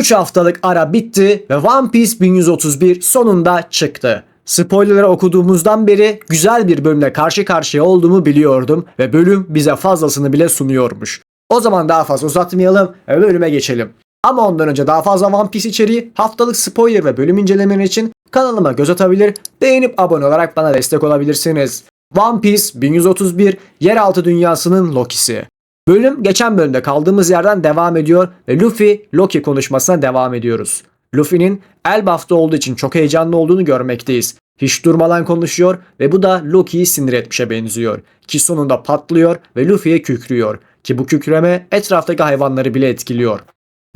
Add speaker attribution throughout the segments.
Speaker 1: 3 haftalık ara bitti ve One Piece 1131 sonunda çıktı. Spoilerları okuduğumuzdan beri güzel bir bölümle karşı karşıya olduğumu biliyordum ve bölüm bize fazlasını bile sunuyormuş. O zaman daha fazla uzatmayalım ve bölüme geçelim. Ama ondan önce daha fazla One Piece içeriği, haftalık spoiler ve bölüm incelemeleri için kanalıma göz atabilir, beğenip abone olarak bana destek olabilirsiniz. One Piece 1131 Yeraltı Dünyası'nın Loki'si. Bölüm geçen bölümde kaldığımız yerden devam ediyor ve Luffy Loki konuşmasına devam ediyoruz. Luffy'nin Elbaf'ta olduğu için çok heyecanlı olduğunu görmekteyiz. Hiç durmadan konuşuyor ve bu da Loki'yi sinir etmişe benziyor. Ki sonunda patlıyor ve Luffy'ye kükrüyor. Ki bu kükreme etraftaki hayvanları bile etkiliyor.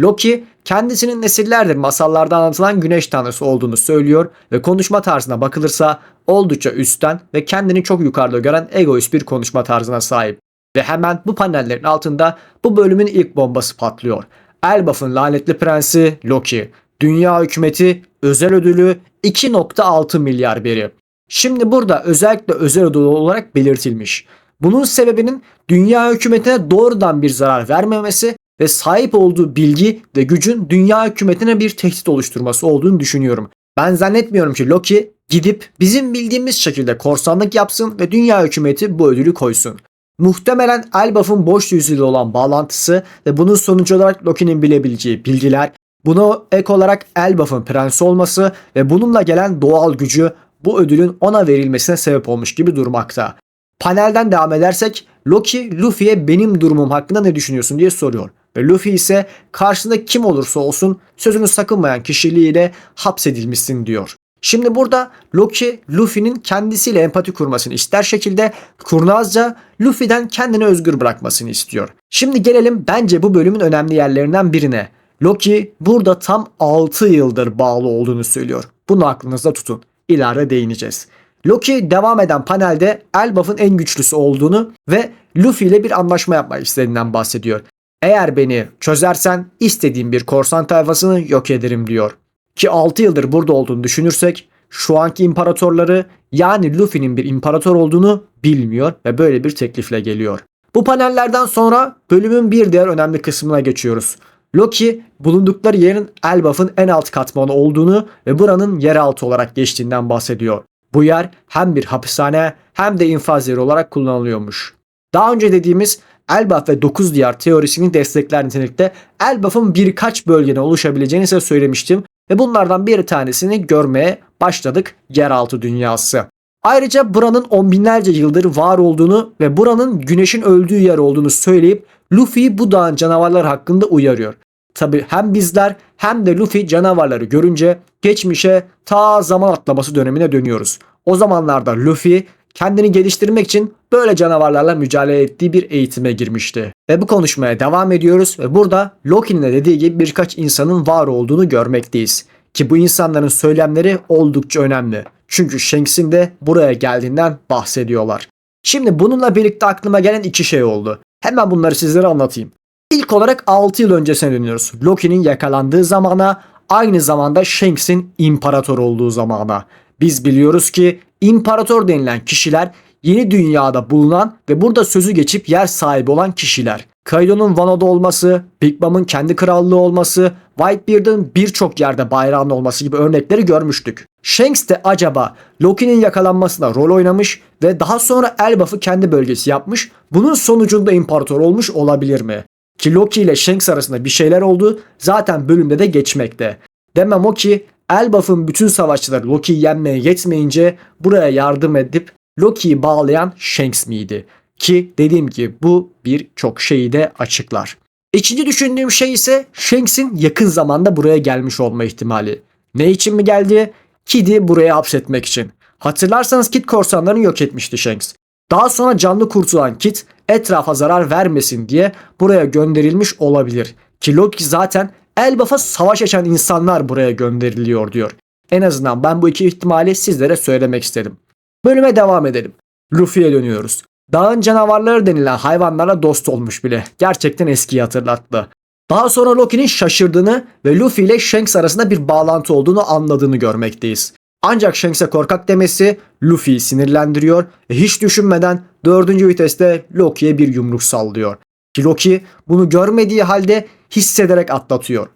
Speaker 1: Loki kendisinin nesillerdir masallarda anlatılan güneş tanrısı olduğunu söylüyor ve konuşma tarzına bakılırsa oldukça üstten ve kendini çok yukarıda gören egoist bir konuşma tarzına sahip. Ve hemen bu panellerin altında bu bölümün ilk bombası patlıyor. Elbaf'ın lanetli prensi Loki. Dünya hükümeti özel ödülü 2.6 milyar biri. Şimdi burada özellikle özel ödül olarak belirtilmiş. Bunun sebebinin dünya hükümetine doğrudan bir zarar vermemesi ve sahip olduğu bilgi ve gücün dünya hükümetine bir tehdit oluşturması olduğunu düşünüyorum. Ben zannetmiyorum ki Loki gidip bizim bildiğimiz şekilde korsanlık yapsın ve dünya hükümeti bu ödülü koysun. Muhtemelen Elbaf'ın boş yüzüyle olan bağlantısı ve bunun sonucu olarak Loki'nin bilebileceği bilgiler, buna ek olarak Elbaf'ın prensi olması ve bununla gelen doğal gücü bu ödülün ona verilmesine sebep olmuş gibi durmakta. Panelden devam edersek Loki Luffy'ye benim durumum hakkında ne düşünüyorsun diye soruyor. Ve Luffy ise karşında kim olursa olsun sözünü sakınmayan kişiliğiyle hapsedilmişsin diyor. Şimdi burada Loki Luffy'nin kendisiyle empati kurmasını ister şekilde kurnazca Luffy'den kendini özgür bırakmasını istiyor. Şimdi gelelim bence bu bölümün önemli yerlerinden birine. Loki burada tam 6 yıldır bağlı olduğunu söylüyor. Bunu aklınızda tutun. İleride değineceğiz. Loki devam eden panelde Elbaf'ın en güçlüsü olduğunu ve Luffy ile bir anlaşma yapmak istediğinden bahsediyor. Eğer beni çözersen istediğim bir korsan tayfasını yok ederim diyor. Ki 6 yıldır burada olduğunu düşünürsek şu anki imparatorları yani Luffy'nin bir imparator olduğunu bilmiyor ve böyle bir teklifle geliyor. Bu panellerden sonra bölümün bir diğer önemli kısmına geçiyoruz. Loki bulundukları yerin Elbaf'ın en alt katmanı olduğunu ve buranın yeraltı olarak geçtiğinden bahsediyor. Bu yer hem bir hapishane hem de infaz yeri olarak kullanılıyormuş. Daha önce dediğimiz Elbaf ve 9 diyar teorisini destekler nitelikte Elbaf'ın birkaç bölgede oluşabileceğini size söylemiştim ve bunlardan bir tanesini görmeye başladık yeraltı dünyası. Ayrıca buranın on binlerce yıldır var olduğunu ve buranın güneşin öldüğü yer olduğunu söyleyip Luffy'yi bu dağın canavarlar hakkında uyarıyor. Tabi hem bizler hem de Luffy canavarları görünce geçmişe ta zaman atlaması dönemine dönüyoruz. O zamanlarda Luffy kendini geliştirmek için böyle canavarlarla mücadele ettiği bir eğitime girmişti. Ve bu konuşmaya devam ediyoruz ve burada Loki'nin de dediği gibi birkaç insanın var olduğunu görmekteyiz. Ki bu insanların söylemleri oldukça önemli. Çünkü Shanks'in de buraya geldiğinden bahsediyorlar. Şimdi bununla birlikte aklıma gelen iki şey oldu. Hemen bunları sizlere anlatayım. İlk olarak 6 yıl öncesine dönüyoruz. Loki'nin yakalandığı zamana aynı zamanda Shanks'in imparator olduğu zamana. Biz biliyoruz ki imparator denilen kişiler yeni dünyada bulunan ve burada sözü geçip yer sahibi olan kişiler. Kaido'nun Wano'da olması, Big Mom'un kendi krallığı olması, Whitebeard'ın birçok yerde bayrağının olması gibi örnekleri görmüştük. Shanks de acaba Loki'nin yakalanmasına rol oynamış ve daha sonra Elbaf'ı kendi bölgesi yapmış, bunun sonucunda imparator olmuş olabilir mi? Ki Loki ile Shanks arasında bir şeyler oldu zaten bölümde de geçmekte. Demem o ki Elbaf'ın bütün savaşçıları Loki'yi yenmeye yetmeyince buraya yardım edip Loki'yi bağlayan Shanks miydi? Ki dediğim gibi bu birçok şeyi de açıklar. İkinci düşündüğüm şey ise Shanks'in yakın zamanda buraya gelmiş olma ihtimali. Ne için mi geldi? Kid'i buraya hapsetmek için. Hatırlarsanız Kid korsanlarını yok etmişti Shanks. Daha sonra canlı kurtulan Kid etrafa zarar vermesin diye buraya gönderilmiş olabilir. Ki Loki zaten Elbaf'a savaş açan insanlar buraya gönderiliyor diyor. En azından ben bu iki ihtimali sizlere söylemek istedim. Bölüme devam edelim. Luffy'ye dönüyoruz. Dağın canavarları denilen hayvanlarla dost olmuş bile. Gerçekten eskiyi hatırlattı. Daha sonra Loki'nin şaşırdığını ve Luffy ile Shanks arasında bir bağlantı olduğunu anladığını görmekteyiz. Ancak Shanks'e korkak demesi Luffy'yi sinirlendiriyor ve hiç düşünmeden dördüncü viteste Loki'ye bir yumruk sallıyor. Ki Loki bunu görmediği halde hissederek atlatıyor.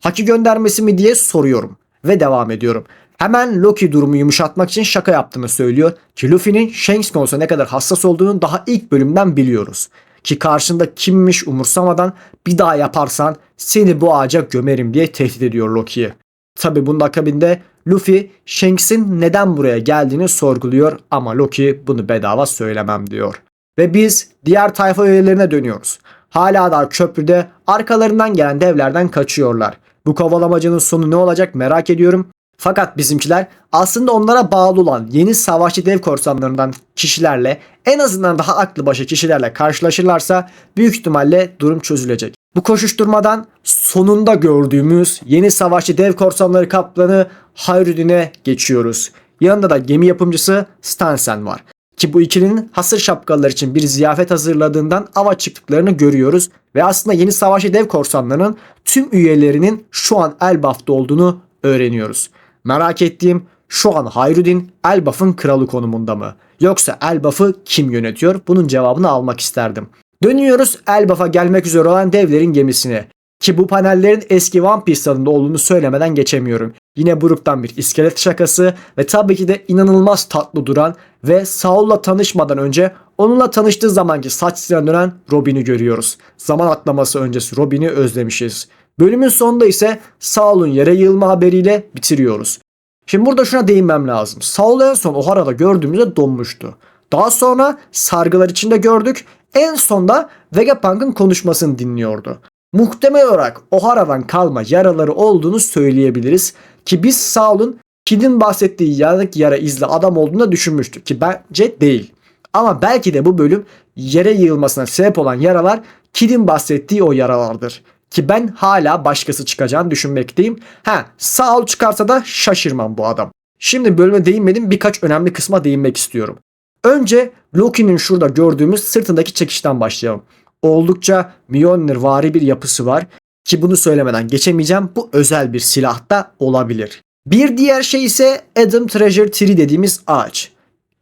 Speaker 1: Haki göndermesi mi diye soruyorum ve devam ediyorum. Hemen Loki durumu yumuşatmak için şaka yaptığını söylüyor ki Luffy'nin Shanks konusunda ne kadar hassas olduğunu daha ilk bölümden biliyoruz. Ki karşında kimmiş umursamadan bir daha yaparsan seni bu ağaca gömerim diye tehdit ediyor Loki'yi. Tabi bunun akabinde Luffy Shanks'in neden buraya geldiğini sorguluyor ama Loki bunu bedava söylemem diyor. Ve biz diğer tayfa üyelerine dönüyoruz. Hala daha köprüde arkalarından gelen devlerden kaçıyorlar. Bu kovalamacının sonu ne olacak merak ediyorum. Fakat bizimkiler aslında onlara bağlı olan yeni savaşçı dev korsanlarından kişilerle en azından daha aklı başı kişilerle karşılaşırlarsa büyük ihtimalle durum çözülecek. Bu koşuşturmadan sonunda gördüğümüz yeni savaşçı dev korsanları kaplanı Hayrudin'e geçiyoruz. Yanında da gemi yapımcısı Stansen var. Ki bu ikilinin hasır şapkalılar için bir ziyafet hazırladığından ava çıktıklarını görüyoruz. Ve aslında yeni savaşçı dev korsanlarının tüm üyelerinin şu an Elbaf'ta olduğunu öğreniyoruz. Merak ettiğim şu an Hayrudin Elbaf'ın kralı konumunda mı? Yoksa Elbaf'ı kim yönetiyor? Bunun cevabını almak isterdim. Dönüyoruz Elbaf'a gelmek üzere olan devlerin gemisine. Ki bu panellerin eski One Piece tadında olduğunu söylemeden geçemiyorum. Yine Brook'tan bir iskelet şakası ve tabii ki de inanılmaz tatlı duran ve Saul'la tanışmadan önce onunla tanıştığı zamanki saç silen dönen Robin'i görüyoruz. Zaman atlaması öncesi Robin'i özlemişiz. Bölümün sonunda ise Saul'un yere yığılma haberiyle bitiriyoruz. Şimdi burada şuna değinmem lazım. Saul en son Ohara'da gördüğümüzde donmuştu. Daha sonra sargılar içinde gördük. En sonda Vegapunk'ın konuşmasını dinliyordu. Muhtemel olarak Ohara'dan kalma yaraları olduğunu söyleyebiliriz. Ki biz Saul'un Kid'in bahsettiği yanık yara izli adam olduğunu düşünmüştük. Ki bence değil. Ama belki de bu bölüm yere yığılmasına sebep olan yaralar Kid'in bahsettiği o yaralardır. Ki ben hala başkası çıkacağını düşünmekteyim. Ha Saul çıkarsa da şaşırmam bu adam. Şimdi bölüme değinmedim birkaç önemli kısma değinmek istiyorum. Önce Loki'nin şurada gördüğümüz sırtındaki çekişten başlayalım. Oldukça Mjolnir vari bir yapısı var ki bunu söylemeden geçemeyeceğim. Bu özel bir silah da olabilir. Bir diğer şey ise Adam Treasure Tree dediğimiz ağaç.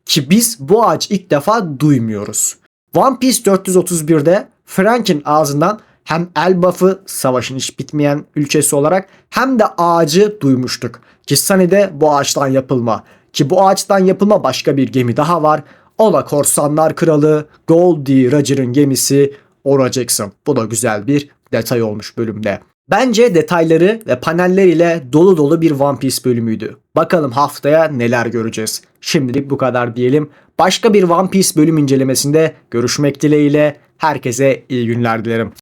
Speaker 1: Ki biz bu ağaç ilk defa duymuyoruz. One Piece 431'de Frank'in ağzından hem Elbaf'ı savaşın hiç bitmeyen ülkesi olarak hem de ağacı duymuştuk. Ki Sunny'de bu ağaçtan yapılma. Ki bu ağaçtan yapılma başka bir gemi daha var. O da Korsanlar Kralı Goldie Roger'ın gemisi Ora. Bu da güzel bir detay olmuş bölümde. Bence detayları ve paneller ile dolu dolu bir One Piece bölümüydü. Bakalım haftaya neler göreceğiz. Şimdilik bu kadar diyelim. Başka bir One Piece bölüm incelemesinde görüşmek dileğiyle herkese iyi günler dilerim.